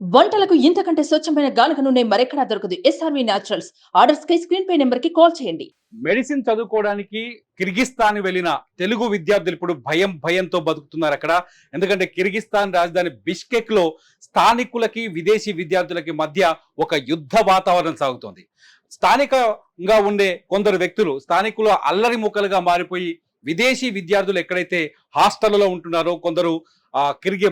వంటలకు ఇంతకంటే స్వచ్ఛమైన గానుక నూనె మరెక్కడా దొరకదు. ఎస్ఆర్వి న్యాచురల్స్ ఆర్డర్స్ కై స్క్రీన్ పై నెంబర్కి కాల్ చేయండి. మెడిసిన్ చదువుకోవడానికి కిర్గిస్తాన్ వెళ్ళిన తెలుగు విద్యార్థులు ఇప్పుడు భయం భయంతో బతుకుతున్నారు అక్కడ. ఎందుకంటే కిర్గిస్తాన్ రాజధాని బిష్కెక్లో స్థానికులకి విదేశీ విద్యార్థులకి మధ్య ఒక యుద్ధ వాతావరణం సాగుతోంది. స్థానికంగా ఉండే కొందరు వ్యక్తులు స్థానికులు అల్లరి ముక్కలుగా మారిపోయి విదేశీ విద్యార్థులు ఎక్కడైతే హాస్టల్లో ఉంటున్నారో కొందరు ఆ కిర్గి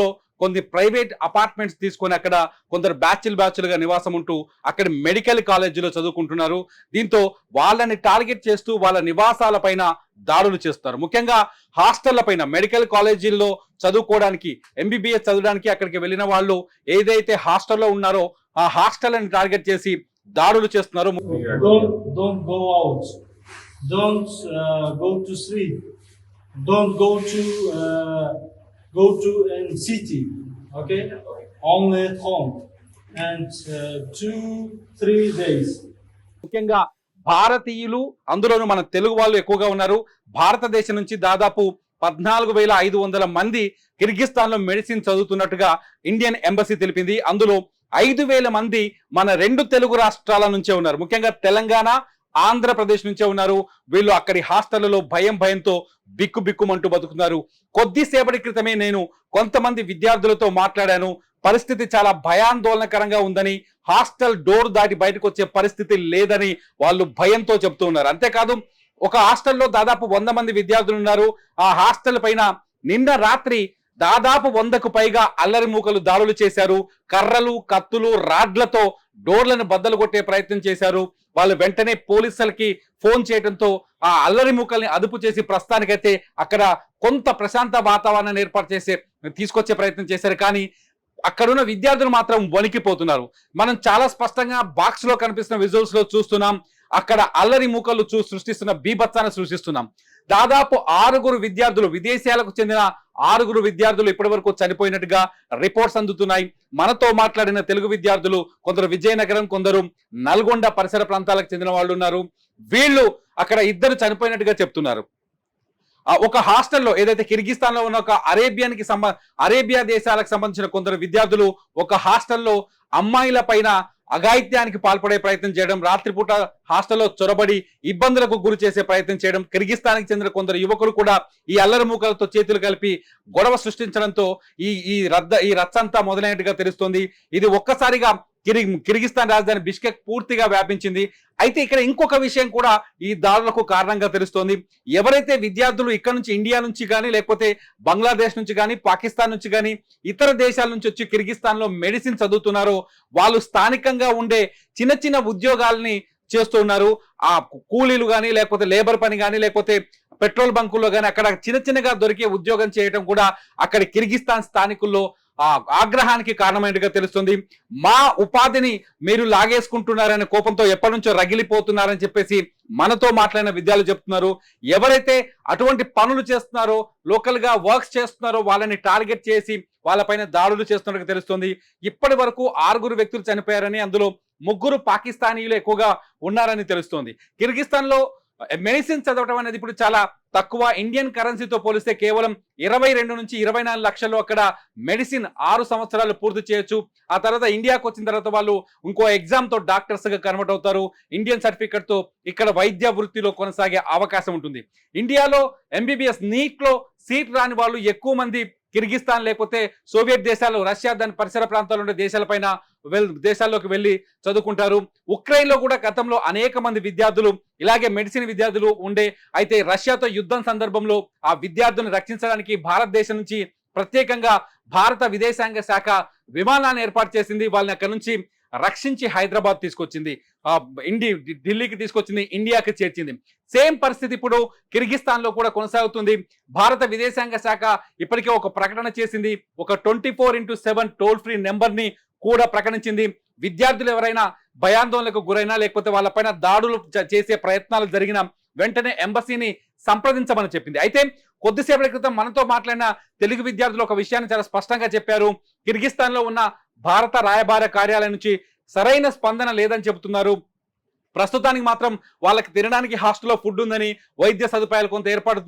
లో కొన్ని ప్రైవేట్ అపార్ట్మెంట్స్ తీసుకొని అక్కడ కొందరు బ్యాచ్లు బ్యాచ్లుగా నివాసం ఉంటూ అక్కడ మెడికల్ కాలేజీలో చదువుకుంటున్నారు దీంతో వాళ్ళని టార్గెట్ చేస్తూ వాళ్ళ నివాసాల పైన దాడులు చేస్తారు ముఖ్యంగా హాస్టళ్ళ పైన మెడికల్ కాలేజీల్లో చదువుకోవడానికి ఎంబీబీఎస్ చదవడానికి అక్కడికి వెళ్ళిన వాళ్ళు ఏదైతే హాస్టల్లో ఉన్నారో ఆ హాస్టల్ని టార్గెట్ చేసి దాడులు చేస్తున్నారు Don't. Don't uh, go to sleep. Don't go to uh, go to a city. Okay, only at home. And uh, two three days. ముఖ్యంగా భారతీయులు అందులోనూ మన తెలుగు వాళ్ళు ఎక్కువగా ఉన్నారు భారతదేశం నుంచి దాదాపు పద్నాలుగు వేల ఐదు వందల మంది కిర్గిస్తాన్లో మెడిసిన్ చదువుతున్నట్టుగా ఇండియన్ ఎంబసీ తెలిపింది అందులో ఐదు వేల మంది మన రెండు తెలుగు రాష్ట్రాల నుంచే ఉన్నారు ముఖ్యంగా తెలంగాణ ఆంధ్రప్రదేశ్ నుంచే ఉన్నారు. వీళ్ళు అక్కడి హాస్టళ్ళలో భయం భయంతో బిక్కు బిక్కుమంటూ బతుకుతున్నారు. కొద్దిసేపటి క్రితమే నేను కొంతమంది విద్యార్థులతో మాట్లాడాను. పరిస్థితి చాలా భయాందోళనకరంగా ఉందని హాస్టల్ డోర్ దాటి బయటకు వచ్చే పరిస్థితి లేదని వాళ్ళు భయంతో చెప్తూ ఉన్నారు. అంతేకాదు ఒక హాస్టల్లో దాదాపు వంద మంది విద్యార్థులు ఉన్నారు. ఆ హాస్టల్ పైన నిన్న రాత్రి దాదాపు వందకు పైగా అల్లరి మూకలు దాడులు చేశారు. కర్రలు కత్తులు రాడ్లతో డోర్లను బద్దలు కొట్టే ప్రయత్నం చేశారు. వాళ్ళు వెంటనే పోలీసులకి ఫోన్ చేయడంతో ఆ అల్లరి మూకల్ని అదుపు చేసి ప్రస్తుతానికైతే అక్కడ కొంత ప్రశాంత వాతావరణాన్ని ఏర్పాటు చేసే తీసుకొచ్చే ప్రయత్నం చేశారు. కానీ అక్కడున్న విద్యార్థులు మాత్రం వణికిపోతున్నారు. మనం చాలా స్పష్టంగా బాక్స్లో కనిపిస్తున్న విజువల్స్లో చూస్తున్నాం. అక్కడ అల్లరి మూకలు చూ సృష్టిస్తున్న బీభత్సాన్ని సృష్టిస్తున్నాం. దాదాపు ఆరుగురు విద్యార్థులు విదేశాలకు చెందిన ఆరుగురు విద్యార్థులు ఇప్పటి వరకు చనిపోయినట్టుగా రిపోర్ట్స్ అందుతున్నాయి. మనతో మాట్లాడిన తెలుగు విద్యార్థులు కొందరు విజయనగరం కొందరు నల్గొండ పరిసర ప్రాంతాలకు చెందిన వాళ్ళు ఉన్నారు. వీళ్ళు అక్కడ ఇద్దరు చనిపోయినట్టుగా చెప్తున్నారు. ఒక హాస్టల్లో ఏదైతే కిర్గిస్తాన్లో ఉన్న ఒక అరేబియానికి సంబ అరేబియా దేశాలకు సంబంధించిన కొందరు విద్యార్థులు ఒక హాస్టల్లో అమ్మాయిల పైన అఘాయిత్యానికి పాల్పడే ప్రయత్నం చేయడం రాత్రిపూట హాస్టల్లో చొరబడి ఇబ్బందులకు గురి చేసే ప్రయత్నం చేయడం కిర్గిస్తాన్కి చెందిన కొందరు యువకులు కూడా ఈ అల్లరి మూకలతో చేతులు కలిపి గొడవ సృష్టించడంతో ఈ ఈ రద్ద ఈ రచ్చంతా మొదలైనట్టుగా తెలుస్తోంది. ఇది ఒక్కసారిగా కిర్గిస్తాన్ రాజధాని బిష్కెక్ పూర్తిగా వ్యాపించింది. అయితే ఇక్కడ ఇంకొక విషయం కూడా ఈ దాడులకు కారణంగా తెలుస్తోంది. ఎవరైతే విద్యార్థులు ఇక్కడ నుంచి ఇండియా నుంచి కానీ లేకపోతే బంగ్లాదేశ్ నుంచి కానీ పాకిస్తాన్ నుంచి కానీ ఇతర దేశాల నుంచి వచ్చి కిర్గిస్తాన్లో మెడిసిన్ చదువుతున్నారో వాళ్ళు స్థానికంగా ఉండే చిన్న చిన్న ఉద్యోగాల్ని చేస్తూ ఉన్నారు. ఆ కూలీలు కానీ లేకపోతే లేబర్ పని కానీ లేకపోతే పెట్రోల్ బంకుల్లో కానీ అక్కడ చిన్న చిన్నగా దొరికే ఉద్యోగం చేయడం కూడా అక్కడ కిర్గిస్తాన్ స్థానికుల్లో ఆగ్రహానికి కారణమైనట్టుగా తెలుస్తుంది. మా ఉపాధిని మీరు లాగేసుకుంటున్నారనే కోపంతో ఎప్పటి నుంచో రగిలిపోతున్నారని చెప్పేసి మనతో మాట్లాడిన విద్యార్థులు చెప్తున్నారు. ఎవరైతే అటువంటి పనులు చేస్తున్నారో లోకల్గా వర్క్స్ చేస్తున్నారో వాళ్ళని టార్గెట్ చేసి వాళ్ళపైన దాడులు చేస్తున్నట్టుగా తెలుస్తుంది. ఇప్పటి వరకు ఆరుగురు వ్యక్తులు చనిపోయారని అందులో ముగ్గురు పాకిస్తానీయులు ఎక్కువగా ఉన్నారని తెలుస్తోంది. కిర్గిస్తాన్లో మెడిసిన్ చదవటం అనేది ఇప్పుడు చాలా తక్కువ. ఇండియన్ కరెన్సీతో పోలిస్తే కేవలం ఇరవై రెండు నుంచి ఇరవై నాలుగు లక్షలు అక్కడ మెడిసిన్ ఆరు సంవత్సరాలు పూర్తి చేయొచ్చు. ఆ తర్వాత ఇండియాకు వచ్చిన తర్వాత వాళ్ళు ఇంకో ఎగ్జామ్తో డాక్టర్స్గా కన్వర్ట్ అవుతారు. ఇండియన్ సర్టిఫికెట్తో ఇక్కడ వైద్య వృత్తిలో కొనసాగే అవకాశం ఉంటుంది. ఇండియాలో ఎంబీబీఎస్ నీట్లో సీట్ రాని వాళ్ళు ఎక్కువ మంది కిర్గిస్తాన్ లేకపోతే సోవియట్ దేశాలు రష్యా దాని పరిసర ప్రాంతాల్లో ఉండే దేశాలపైన వెల్ దేశాల్లోకి వెళ్ళి చదువుకుంటారు. ఉక్రెయిన్లో కూడా గతంలో అనేక మంది విద్యార్థులు ఇలాగే మెడిసిన్ విద్యార్థులు ఉండే అయితే రష్యాతో యుద్ధం సందర్భంలో ఆ విద్యార్థులను రక్షించడానికి భారతదేశం నుంచి ప్రత్యేకంగా భారత విదేశాంగ శాఖ విమానాన్ని ఏర్పాటు చేసింది. వాళ్ళని అక్కడ నుంచి రక్షించి హైదరాబాద్ తీసుకొచ్చింది. ఇండి ఢిల్లీకి తీసుకొచ్చింది ఇండియాకి చేర్చింది. సేమ్ పరిస్థితి ఇప్పుడు కిర్గిస్తాన్లో కూడా కొనసాగుతుంది. భారత విదేశాంగ శాఖ ఇప్పటికే ఒక ప్రకటన చేసింది. ఒక twenty four into seven toll free నెంబర్ని కూడా ప్రకటించింది. విద్యార్థులు ఎవరైనా భయాందోళనకు గురైనా లేకపోతే వాళ్ళపైన దాడులు చేసే ప్రయత్నాలు జరిగిన వెంటనే ఎంబసీని సంప్రదించమని చెప్పింది. అయితే కొద్దిసేపటి క్రితం మనతో మాట్లాడిన తెలుగు విద్యార్థులు ఒక విషయాన్ని చాలా స్పష్టంగా చెప్పారు. కిర్గిస్తాన్లో ఉన్న భారత రాయబార కార్యాలయం నుంచి సరైన స్పందన లేదని చెబుతున్నారు. ప్రస్తుతానికి మాత్రం వాళ్ళకి తినడానికి హాస్టల్లో ఫుడ్ ఉందని వైద్య సదుపాయాలు కొంత ఏర్పాటు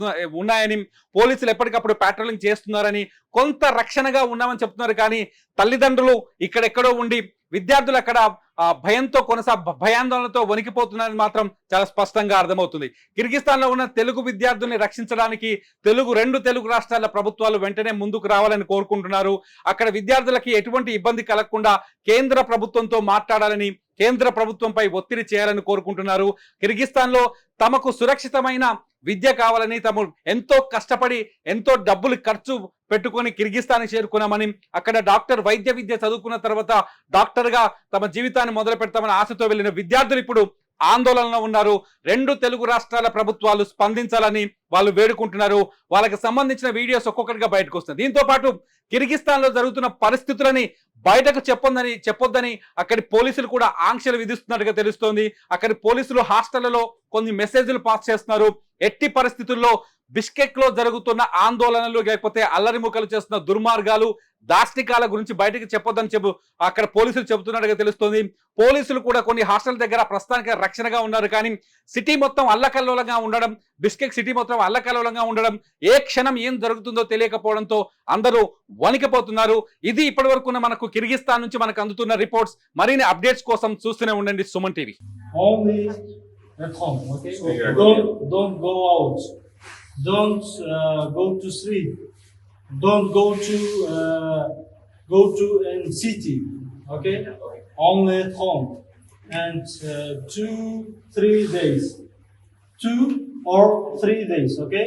ఉన్నాయని పోలీసులు ఎప్పటికప్పుడు ప్యాట్రోలింగ్ చేస్తున్నారని కొంత రక్షణగా ఉన్నామని చెప్తున్నారు. కానీ తల్లిదండ్రులు ఇక్కడెక్కడో ఉండి విద్యార్థులు అక్కడ ఆ, భయంతో కొనసా భయాందోళనతో వణికిపోతున్నారని మాత్రం చాలా స్పష్టంగా అర్థమవుతుంది. కిర్గిస్తాన్లో ఉన్న తెలుగు విద్యార్థుల్ని రక్షించడానికి తెలుగు రెండు తెలుగు రాష్ట్రాల ప్రభుత్వాలు వెంటనే ముందుకు రావాలని కోరుకుంటున్నారు. అక్కడ విద్యార్థులకి ఎటువంటి ఇబ్బంది కలగకుండా కేంద్ర ప్రభుత్వంతో మాట్లాడాలని కేంద్ర ప్రభుత్వంపై ఒత్తిడి చేయాలని కోరుకుంటున్నారు. కిర్గిస్తాన్లో తమకు సురక్షితమైన విద్య కావాలని తమ ఎంతో కష్టపడి ఎంతో డబ్బులు ఖర్చు పెట్టుకొని కిర్గిస్తాన్ చేరుకున్నామని అక్కడ డాక్టర్ వైద్య విద్య చదువుకున్న తర్వాత డాక్టర్గా తమ జీవితాన్ని మొదలు పెడతామని ఆశతో వెళ్ళిన విద్యార్థులు ఇప్పుడు ఆందోళనలో ఉన్నారు. రెండు తెలుగు రాష్ట్రాల ప్రభుత్వాలు స్పందించాలని వాళ్ళు వేడుకుంటున్నారు. వాళ్ళకి సంబంధించిన వీడియోస్ ఒక్కొక్కటిగా బయటకు వస్తుంది దీంతో పాటు కిర్గిస్తాన్లో జరుగుతున్న పరిస్థితులని బయటకు చెప్పొద్దని చెప్పొద్దని అక్కడి పోలీసులు కూడా ఆంక్షలు విధిస్తున్నట్టుగా తెలుస్తోంది. అక్కడి పోలీసులు హాస్టళ్ళలో కొన్ని మెసేజ్లు పాస్ చేస్తున్నారు. ఎట్టి పరిస్థితుల్లో బిష్కెక్లో జరుగుతున్న ఆందోళనలు లేకపోతే అల్లరి ముక్కలు చేస్తున్న దుర్మార్గాలు దాష్టికాల గురించి బయటకు చెప్పొద్దని చెప్పు అక్కడ పోలీసులు చెబుతున్నట్టుగా తెలుస్తోంది. పోలీసులు కూడా కొన్ని హాస్టల్ దగ్గర ప్రస్తుతానికి రక్షణగా ఉన్నారు కానీ సిటీ మొత్తం అల్లకల్లోలంగా ఉండడం బిస్కెక్ సిటీ మొత్తం అల్లకల్లోలంగా ఉండడం ఏ క్షణం ఏం జరుగుతుందో తెలియకపోవడంతో అందరూ వణికిపోతున్నారు. ఇది ఇప్పటి వరకు మనకు కిర్గిస్తాన్ నుంచి మనకు అందుతున్న రిపోర్ట్స్. మరిన్ని అప్డేట్స్ కోసం చూస్తూనే ఉండండి Suman TV. Uh, go to in uh, city okay? Only at home. And uh, two three days. Two or three days okay?